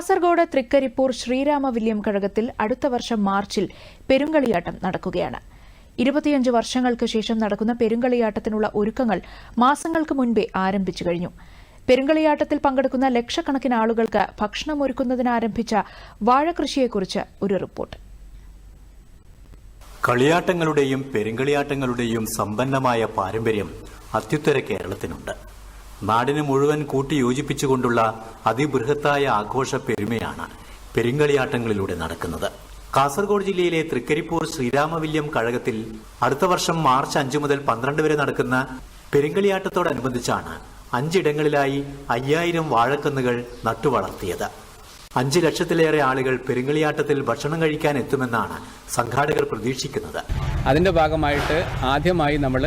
Kasaragod Trikaripur Sreerama William കഴകത്തിൽ അടുത്ത വർഷം മാർച്ചിൽ പെരുങ്കളിയാട്ടം നടക്കുകയാണ്. ഇരുപത്തിയഞ്ച് വർഷങ്ങൾക്ക് ശേഷം നടക്കുന്ന പെരുങ്കളിയാട്ടത്തിനുള്ള ഒരുക്കങ്ങൾ മാസങ്ങൾക്ക് മുൻപേ ആരംഭിച്ചു കഴിഞ്ഞു. പെരുങ്കളിയാട്ടത്തിൽ പങ്കെടുക്കുന്ന ലക്ഷക്കണക്കിന് ആളുകൾക്ക് ഭക്ഷണമൊരുക്കുന്നതിനാരംഭിച്ച വാഴകൃഷിയെക്കുറിച്ച് ഒരു റിപ്പോർട്ട്. കളിയാട്ടങ്ങളുടെയും പെരുങ്കളിയാട്ടങ്ങളുടെയും സമ്പന്നമായ പാരമ്പര്യം അത്യുത്തര കേരളത്തിനുണ്ട്. നാടിന് മുഴുവൻ കൂട്ടി യോജിപ്പിച്ചുകൊണ്ടുള്ള അതിബൃഹത്തായ ആഘോഷ പെരുമയാണ് പെരുങ്കളിയാട്ടങ്ങളിലൂടെ നടക്കുന്നത്. കാസർഗോഡ് ജില്ലയിലെ തൃക്കരിപ്പൂർ ശ്രീരാമവില്യം കഴകത്തിൽ അടുത്ത വർഷം മാർച്ച് അഞ്ചു മുതൽ പന്ത്രണ്ട് വരെ നടക്കുന്ന പെരുങ്കളിയാട്ടത്തോടനുബന്ധിച്ചാണ് അഞ്ചിടങ്ങളിലായി അയ്യായിരം വാഴക്കന്നുകൾ നട്ടുവളർത്തിയത്. അഞ്ച് ലക്ഷത്തിലേറെ ആളുകൾ പെരുങ്കളിയാട്ടത്തിൽ ഭക്ഷണം കഴിക്കാൻ എത്തുമെന്നാണ് സംഘാടകർ പ്രതീക്ഷിക്കുന്നത്. അതിന്റെ ഭാഗമായിട്ട് ആദ്യമായി നമ്മൾ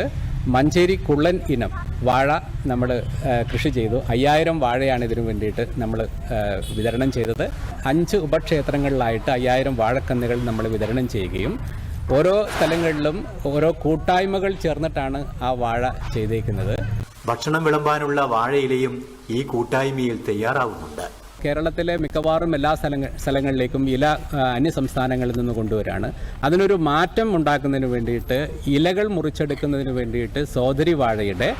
മഞ്ചേരി കുള്ളൻ ഇനം വാഴ നമ്മൾ കൃഷി ചെയ്തു. അയ്യായിരം വാഴയാണ് ഇതിനു വേണ്ടിയിട്ട് നമ്മൾ വിതരണം ചെയ്തത്. അഞ്ച് ഉപക്ഷേത്രങ്ങളിലായിട്ട് അയ്യായിരം വാഴക്കന്നുകൾ നമ്മൾ വിതരണം ചെയ്യുകയും ഓരോ സ്ഥലങ്ങളിലും ഓരോ കൂട്ടായ്മകൾ ചേർന്നിട്ടാണ് ആ വാഴ ചെയ്തേക്കുന്നത്. ഭക്ഷണം വിളമ്പാനുള്ള വാഴയിലയും ഈ കൂട്ടായ്മയിൽ തയ്യാറാവുന്നുണ്ട്. കേരളത്തിലെ മിക്കവാറും എല്ലാ സ്ഥലങ്ങൾ സ്ഥലങ്ങളിലേക്കും ഇല അന്യസംസ്ഥാനങ്ങളിൽ അന്യ സംസ്ഥാനങ്ങളിൽ നിന്ന് കൊണ്ടുവരാണ്. അതിനൊരു മാറ്റം ഉണ്ടാക്കുന്നതിന് വേണ്ടിയിട്ട് ഇലകൾ മുറിച്ചെടുക്കുന്നതിന് വേണ്ടിയിട്ട് സോദരി വാഴയുടെ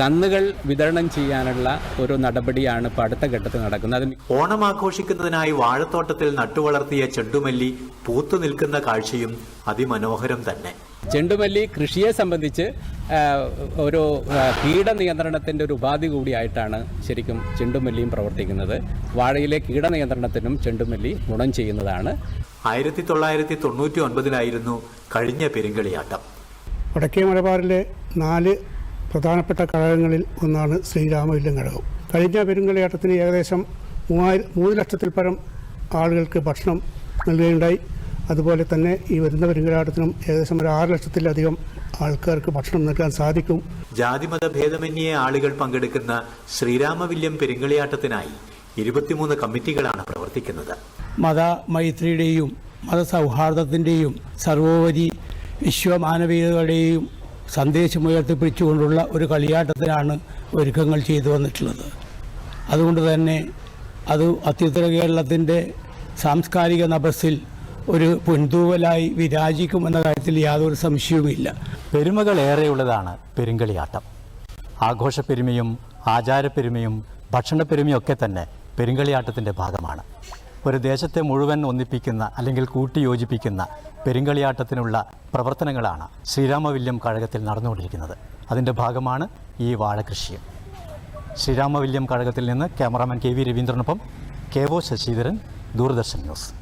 കന്നുകൾ വിതരണം ചെയ്യാനുള്ള ഒരു നടപടിയാണ് ഇപ്പോൾ അടുത്ത ഘട്ടത്തിൽ നടക്കുന്നത്. ഓണം ആഘോഷിക്കുന്നതിനായി വാഴത്തോട്ടത്തിൽ നട്ടുവളർത്തിയ ചെണ്ടുമല്ലി പൂത്തു നിൽക്കുന്ന കാഴ്ചയും അതിമനോഹരം തന്നെ. ചെണ്ടുമല്ലി കൃഷിയെ സംബന്ധിച്ച് ഒരു കീട കീടനിയന്ത്രണത്തിന്റെ ഒരു ഉപാധി കൂടിയായിട്ടാണ് ശരിക്കും ചെണ്ടുമല്ലിയും പ്രവർത്തിക്കുന്നത്. വാഴയിലെ കീടനിയന്ത്രണത്തിനും ചെണ്ടുമല്ലി ഗുണം ചെയ്യുന്നതാണ്. ആയിരത്തി തൊള്ളായിരത്തി തൊണ്ണൂറ്റി ഒൻപതിലായിരുന്നു കഴിഞ്ഞ പെരുങ്കളിയാട്ടം. വടക്കേ മലബാറിലെ നാല് പ്രധാനപ്പെട്ട ഘടകങ്ങളിൽ ഒന്നാണ് ശ്രീരാമവില്ലം ഘടകം. കഴിഞ്ഞ പെരുങ്കളിയാട്ടത്തിന് ഏകദേശം മൂവായിരം മൂന്ന് ലക്ഷത്തിൽ പരം ആളുകൾക്ക് ഭക്ഷണം നൽകുകയുണ്ടായി. അതുപോലെ തന്നെ ഈ വരുന്ന പെരുങ്കളിയാട്ടത്തിനും ഏകദേശം ഒരു ആറ് ലക്ഷത്തിലധികം ആൾക്കാർക്ക് ഭക്ഷണം നൽകാൻ സാധിക്കും. ജാതിമത ഭേദമന്യേ ആളുകൾ പങ്കെടുക്കുന്ന ശ്രീരാമവില്യം പെരുങ്കളിയാട്ടത്തിനായി ഇരുപത്തിമൂന്ന് കമ്മിറ്റികളാണ് പ്രവർത്തിക്കുന്നത്. മതമൈത്രിയുടെയും മതസൗഹാർദ്ദത്തിന്റെയും സർവോപരി വിശ്വമാനവീയതയുടെയും സന്ദേശം ഉയർത്തിപ്പിടിച്ചുകൊണ്ടുള്ള ഒരു കളിയാട്ടത്തിനാണ് ഒരുക്കങ്ങൾ ചെയ്തു വന്നിട്ടുള്ളത്. അതുകൊണ്ട് തന്നെ അത് അത്യുത്തര കേരളത്തിന്റെ സാംസ്കാരിക നഭസിൽ ഒരു പൊൻതൂവലായി വിരാജിക്കുമെന്ന കാര്യത്തിൽ യാതൊരു സംശയവുമില്ല. പെരുമകൾ ഏറെയുള്ളതാണ് പെരുങ്കളിയാട്ടം. ആഘോഷപ്പെരുമയും ആചാരപ്പെരുമയും ഭക്ഷണപ്പെരുമയും ഒക്കെ തന്നെ പെരുങ്കളിയാട്ടത്തിന്റെ ഭാഗമാണ്. ഒരു ദേശത്തെ മുഴുവൻ ഒന്നിപ്പിക്കുന്ന അല്ലെങ്കിൽ കൂട്ടിയോജിപ്പിക്കുന്ന പെരുങ്കളിയാട്ടത്തിനുള്ള പ്രവർത്തനങ്ങളാണ് ശ്രീരാമവില്യം കഴകത്തിൽ നടന്നുകൊണ്ടിരിക്കുന്നത്. അതിന്റെ ഭാഗമാണ് ഈ വാഴകൃഷിയും. ശ്രീരാമവില്യം കഴകത്തിൽ നിന്ന് cameraman K V രവീന്ദ്രനൊപ്പം K O Sasidharan Doordarshan news.